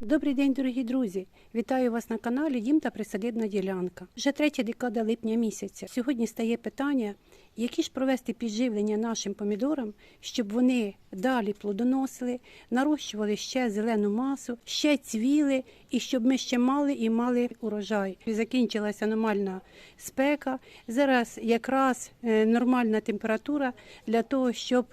Добрий день, дорогі друзі! Вітаю вас на каналі Дім та Присадибна ділянка. Вже третя декада липня місяця. Сьогодні стає питання, які ж провести підживлення нашим помідорам, щоб вони далі плодоносили, нарощували ще зелену масу, ще цвіли, і щоб ми ще мали і мали урожай. Закінчилася аномальна спека. Зараз якраз е, нормальна температура для того, щоб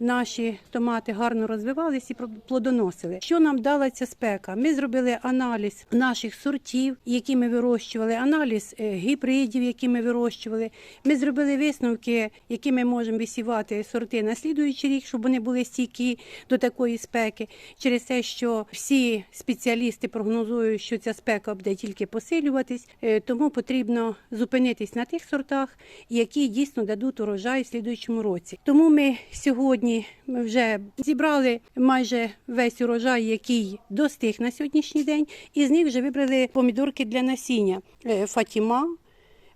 наші томати гарно розвивались і плодоносили. Що нам дала ця спека? Ми зробили аналіз наших сортів, які ми вирощували, аналіз е, гібридів, які ми вирощували. Ми зробили висновки, які ми можемо висівати сорти на слідуючий рік, щоб вони були стійкі до такої спеки. Через те, що всі спеціалісти прогнозують, що ця спека буде тільки посилюватись, е, тому потрібно зупинитись на тих сортах, які дійсно дадуть урожай в слідуючому році. Тому ми сьогодні ми вже зібрали майже весь урожай, який достиг на сьогоднішній день, і з них вже вибрали помідорки для насіння. Е, Фатіма.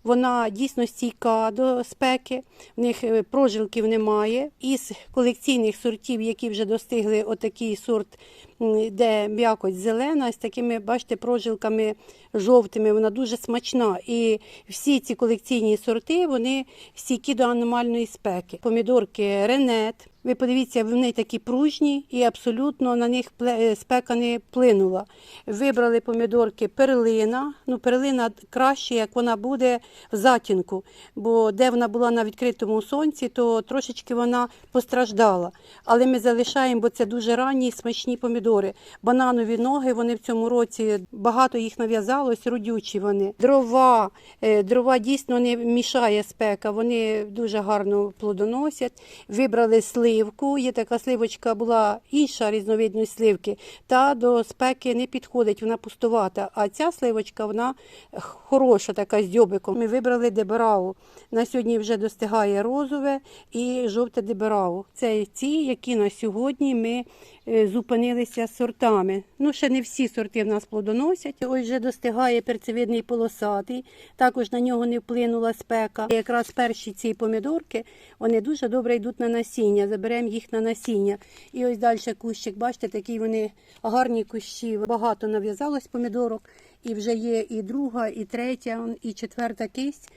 Вона дійсно стійка до спеки, в них е, прожилків немає. Із колекційних сортів, які вже достигли отакий сорт, де м'якоть зелена, з такими, бачите, прожилками жовтими, вона дуже смачна. І всі ці колекційні сорти вони стійкі до аномальної спеки. Помідорки Ренет. Ви подивіться, вони такі пружні і абсолютно на них е, спека не вплинула. Вибрали помідорки перлина. Ну, перлина краще, як вона буде в затінку, бо де вона була на відкритому сонці, то трошечки вона постраждала. Але ми залишаємо, бо це дуже ранні смачні помідори. Бананові ноги, вони в цьому році багато їх нав'язалось, родючі вони. Дрова, е, дрова дійсно не мішає спека, вони дуже гарно плодоносять. Вибрали сливку. Є така сливочка, була інша різновидність сливки, та до спеки не підходить, вона пустувата. А ця сливочка, вона хороша, така з дьобиком. Ми вибрали деберау. На сьогодні вже достигає розове і жовте деберау. Це ті, які на сьогодні ми зупинилися сортами. Ну, ще не всі сорти в нас плодоносять. Ось вже достигає перцевидний полосатий. Також на нього не вплинула спека. І якраз перші ці помідорки вони дуже добре йдуть на насіння. Заберемо їх на насіння. І ось далі кущик, бачите, такі вони гарні кущі. Багато нав'язалось помідорок. І вже є і друга, і третя, і четверта кисть.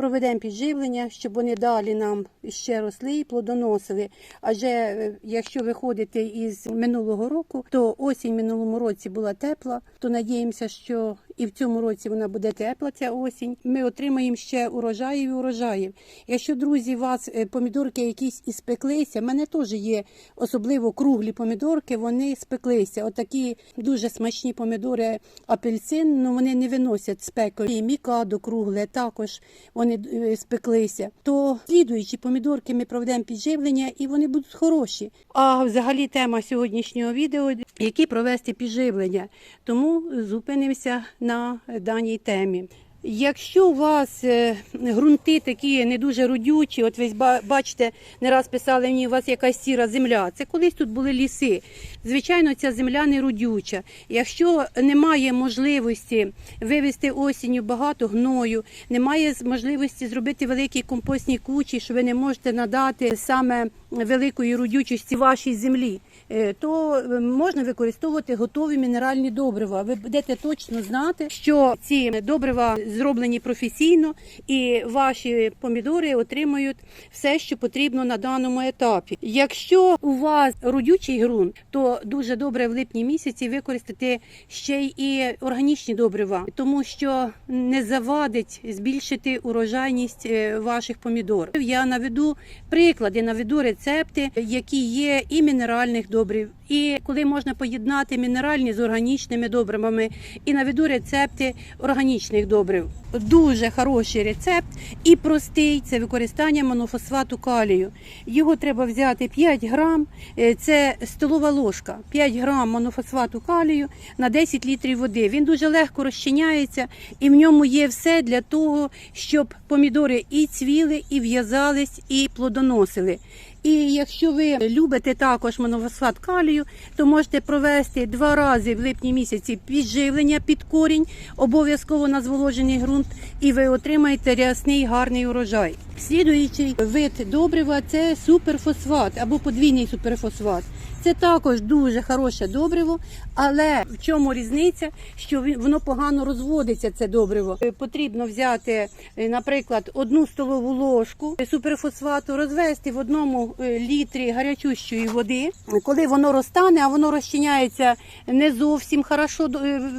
Проведемо підживлення, щоб вони далі нам ще росли і плодоносили. Адже е, якщо виходити із минулого року, то осінь минулому році була тепла, то надіємося, що і в цьому році вона буде тепла, ця осінь. Ми отримаємо ще урожаїв і урожаїв. Якщо, друзі, у вас е, помідорки якісь і спеклися, в мене теж є особливо круглі помідорки, вони спеклися. Отакі дуже смачні помідори апельсин, ну вони не виносять спеку. І мікадо кругле також вони е, спеклися. То слідуючі помідорки ми проведемо підживлення і вони будуть хороші. А взагалі тема сьогоднішнього відео які провести підживлення. Тому зупинимося на даній темі. Якщо у вас е, ґрунти такі не дуже родючі, от ви бачите, не раз писали мені, у вас якась сіра земля. Це колись тут були ліси. Звичайно, ця земля не родюча. Якщо немає можливості вивести осінню багато гною, немає можливості зробити великі компостні кучі, що ви не можете надати саме великої родючості вашій землі. Е, То е, можна використовувати готові мінеральні добрива. Ви будете точно знати, що ці добрива зроблені професійно, і ваші помідори отримують все, що потрібно на даному етапі. Якщо у вас родючий ґрунт, то дуже добре в липні місяці використати ще й органічні добрива, тому що не завадить збільшити урожайність е, ваших помідор. Я наведу приклади, наведу рецепти, які є і мінеральних добрив, і коли можна поєднати мінеральні з органічними добривами, і наведу рецепти органічних добрив. Дуже хороший рецепт і простий це використання монофосфату калію. Його треба взяти 5 грам, е, це столова ложка, 5 грам монофосфату калію на 10 літрів води. Він дуже легко розчиняється, і в ньому є все для того, щоб помідори і цвіли, і в'язались, і плодоносили. І якщо ви любите також моновосфат калію, то можете провести два рази в липні місяці підживлення під корінь, обов'язково на зволожений ґрунт, і ви отримаєте рясний гарний урожай. Слідуючий вид добрива це суперфосфат або подвійний суперфосфат. Це також дуже хороше добриво, але в чому різниця, що воно погано розводиться, це добриво. Е, Потрібно взяти, е, наприклад, одну столову ложку суперфосфату, розвести в одному е, літрі гарячущої води. Коли воно розтане, а воно розчиняється не зовсім хорошо,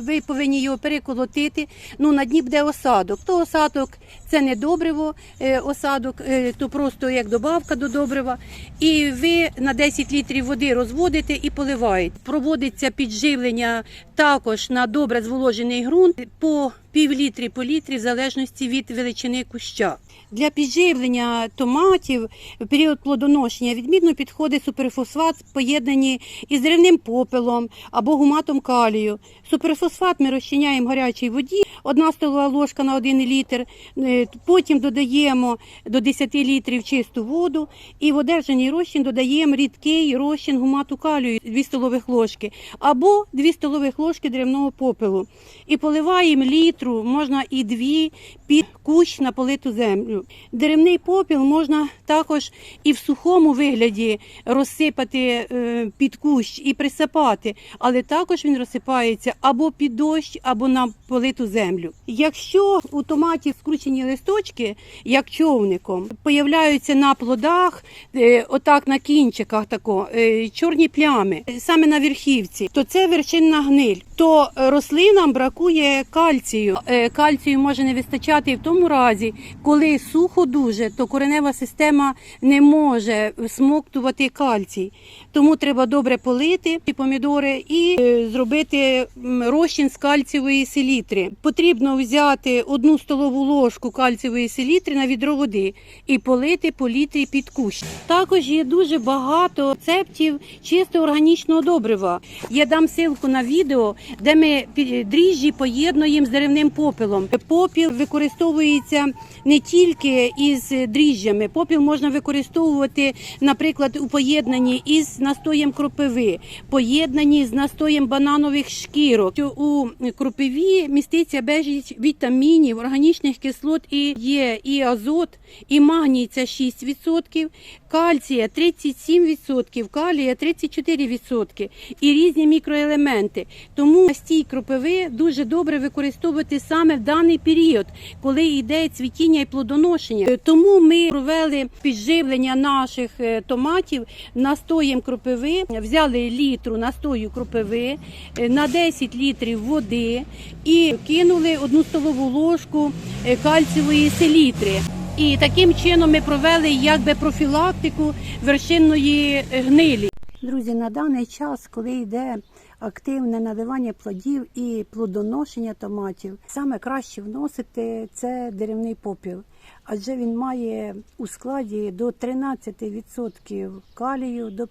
ви повинні його переколотити. Ну, на дні буде осадок. То осадок це не добриво, е, осадок, е, то просто як добавка до добрива. І ви на 10 літрів води розводите і поливаєте. Проводиться підживлення також на добре зволожений ґрунт по пів літрі по літрі, в залежності від величини куща. Для підживлення томатів в період плодоношення відмінно підходить суперфосфат, поєднані із деревним попелом або гуматом калію. Суперфосфат ми розчиняємо в гарячій воді, одна столова ложка на 1 літр. Е, Потім додаємо до 10 літрів чисту воду і в одержаний розчин додаємо рідкий розчин гумату калію 2 столових ложки або 2 столових ложки деревного попелу. І поливаємо літру, можна і дві під кущ на политу землю. Деревний попіл можна також і в сухому вигляді розсипати е, під кущ і присипати, але також він розсипається або під дощ, або на политу землю. Якщо у томатів скручені листочки, як човником, появляються на плодах, е, отак на кінчиках тако, е, чорні плями, саме на верхівці, то це вершинна гниль. То рослинам бракує кальцію. Е, Кальцію може не вистачати і в тому разі, коли сухо дуже, то коренева система не може всмоктувати кальцій. Тому треба добре полити помідори і е, зробити розчин з кальцієвої селітри. Потрібно взяти одну столову ложку кальцієвої селітри на відро води і полити по літрі під кущ. Також є дуже багато рецептів чисто органічного добрива. Я дам ссылку на відео, де ми дріжджі поєднуємо з деревним попелом. Попіл використовується не тільки із дріжджами. Попіл можна використовувати, наприклад, у поєднанні із настоєм кропиви, поєднанні з настоєм бананових шкірок. У кропиві міститься безліч вітамінів, органічних кислот і є і азот, і магній це 6%, кальція 37%, калія 34% і різні мікроелементи. Тому настій кропиви дуже добре використовувати саме в даний період, коли йде цвітіння і плодоношення. Тому ми провели підживлення наших е, томатів настоєм кропиви, взяли літру настою кропиви е, на 10 літрів води і кинули одну столову ложку е, кальцієвої селітри. І таким чином ми провели якби профілактику вершинної гнилі. Друзі, на даний час, коли йде активне наливання плодів і плодоношення томатів, саме краще вносити це деревний попіл, адже він має у складі до 13% калію, до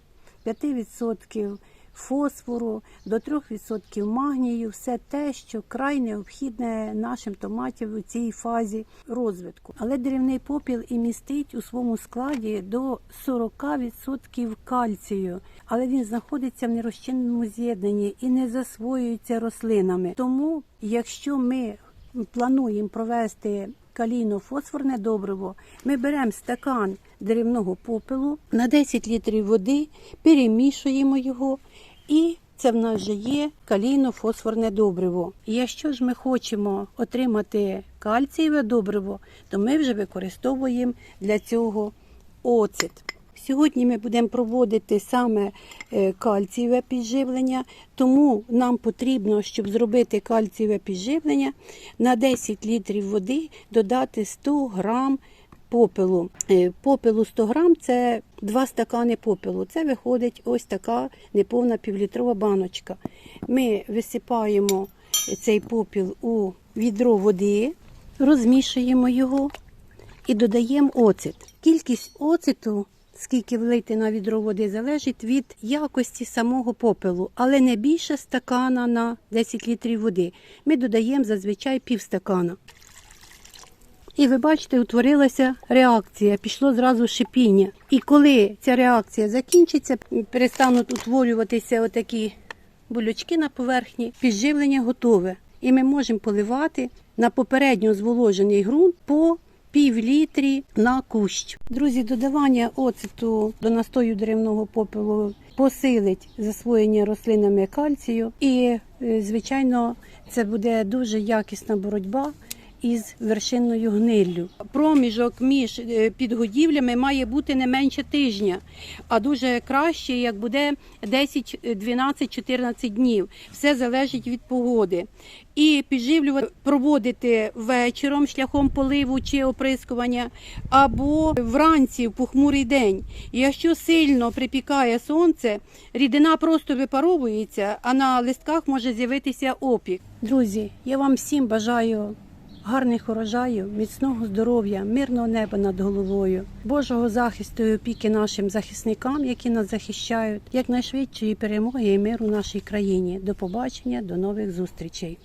5% фосфору, до 3% магнію, все те, що край необхідне нашим томатам у цій фазі розвитку. Але деревний попіл і містить у своєму складі до 40% кальцію, але він знаходиться в нерозчинному з'єднанні і не засвоюється рослинами. Тому, якщо ми плануємо провести калійно-фосфорне добриво, ми беремо стакан деревного попелу на 10 літрів води, перемішуємо його і це в нас вже є калійно-фосфорне добриво. І якщо ж ми хочемо отримати кальцієве добриво, то ми вже використовуємо для цього оцет. Сьогодні ми будемо проводити саме е, кальцієве підживлення, тому нам потрібно, щоб зробити кальцієве підживлення, на 10 літрів води додати 100 грам попелу. Е, Попелу 100 грам це 2 стакани попелу. Це виходить ось така неповна півлітрова баночка. Ми висипаємо цей попіл у відро води, розмішуємо його і додаємо оцет. Кількість оцету, скільки влити на відро води, залежить від якості самого попелу, але не більше стакана на 10 літрів води. Ми додаємо зазвичай пів стакана. І ви бачите, утворилася реакція, пішло зразу шипіння. І коли ця реакція закінчиться, перестануть утворюватися отакі болючки на поверхні, підживлення готове. І ми можемо поливати на попередньо зволожений ґрунт по пів літрі на кущ. Друзі, додавання оцету до настою деревного попелу посилить засвоєння рослинами кальцію, і, е, звичайно, це буде дуже якісна боротьба. Із вершинною гниллю. Проміжок між е, підгодівлями має бути не менше тижня, а дуже краще, як буде 10, 12, 14 днів. Все залежить від погоди. І підживлювати проводити вечором шляхом поливу чи оприскування, або вранці в похмурий день. Якщо сильно припікає сонце, рідина просто випаровується, а на листках може з'явитися опік. Друзі, я вам всім бажаю гарних урожаїв, міцного здоров'я, мирного неба над головою, Божого захисту і опіки нашим захисникам, які нас захищають, якнайшвидшої перемоги і миру нашій країні. До побачення, до нових зустрічей.